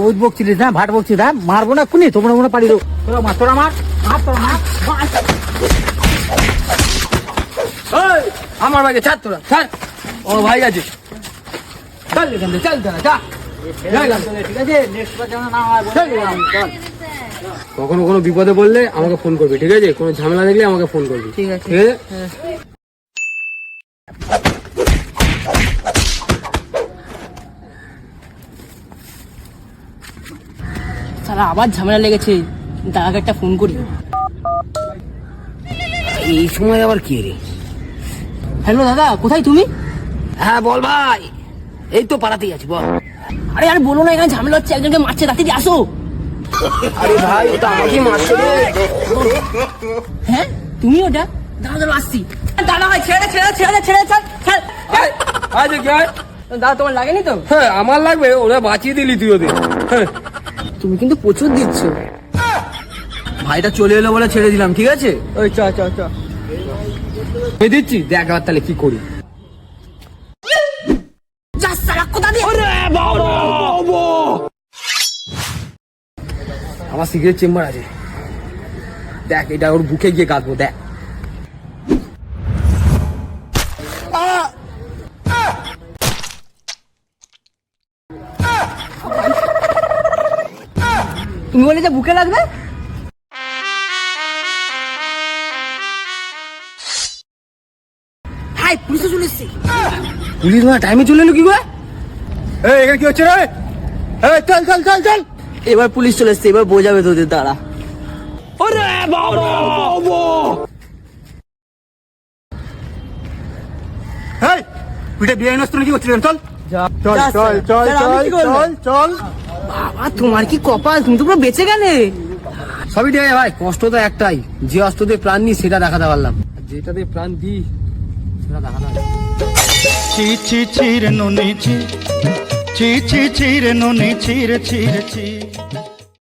বহুত বকছিলিস না ভাট বকছিস না মারবো না কুনি তোমরা মনে পারি তোরা মার তোরা মার মার তোরা মার মার। আমার ভাইকে ছাড় তোরা ছাড়। ও ভাই আছে চল এখান থেকে চল তোরা হয় চল। কখনো কোনো বিপদে পড়লে আমাকে ফোন করবি ঠিক আছে? কোনো ঝামেলা দেখলে আমাকে ফোন করবি ঠিক আছে। ঠিক আছে সারা আবার ঝামেলা লেগেছে। দাদাকে একটা ফোন করি। এই সময় আবার কি রে? হ্যালো দাদা কোথায় তুমি? হ্যাঁ বল ভাই। এই তো পাড়াতেই আছি বল। আরে আর বলো না এখানে ঝামেলা হচ্ছে একজনকে মারছে তাড়াতাড়ি আসো। আরে ভাই ওটা আমাকে মারছে রে। হ্যাঁ তুমি ওটা? দাদা দাদা আসছি। দাদা ভাই ছেড়ে ছেড়ে ছেড়ে ছেড়ে ছাড়, ছাড়। দাদা তোমার লাগেনি তো? হ্যাঁ আমার লাগবে ওরা বাঁচিয়ে দিলি তুই ওদের। হ্যাঁ। তুমি কিন্তু প্রচুর দিচ্ছ। ভাইটা চলে এলো বলে ছেড়ে দিলাম ঠিক আছে? ওই চ চ চ। দিচ্ছি? দেখ এবার তাহলে কি করি। আমার সিগারেট চেম্বার আছে। দেখ এটা ওর বুকে গিয়ে কাঁদবো দেখ। তুমি বলে যে বুকে লাগবে? হাই পুলিশে চলে এসছে। পুলিশ না টাইমে চলে এলো কি এই এখানে কি হচ্ছে রে? এই চল চল চল চল। এবার পুলিশ চলে এসছে এবার বোঝাবে তোদের ওরে বাবা! এই পিঠে বিয়ে নষ্ট কি চল। চল চল চল চল চল। বাবা তোমার কি কপাল? তুমি তো পুরো বেঁচে গেলে। সবই ঠিক আছে ভাই কষ্ট তো একটাই। যে অস্ত্র দিয়ে প্রাণ নি সেটা দেখাতে পারলাম। আর যেটা দিয়ে প্রাণ দি সেটা দেখাতে পারলাম। না। ছি নুনি ছি। ছি ছি চিরে নুনি চিরে রে চি ছি।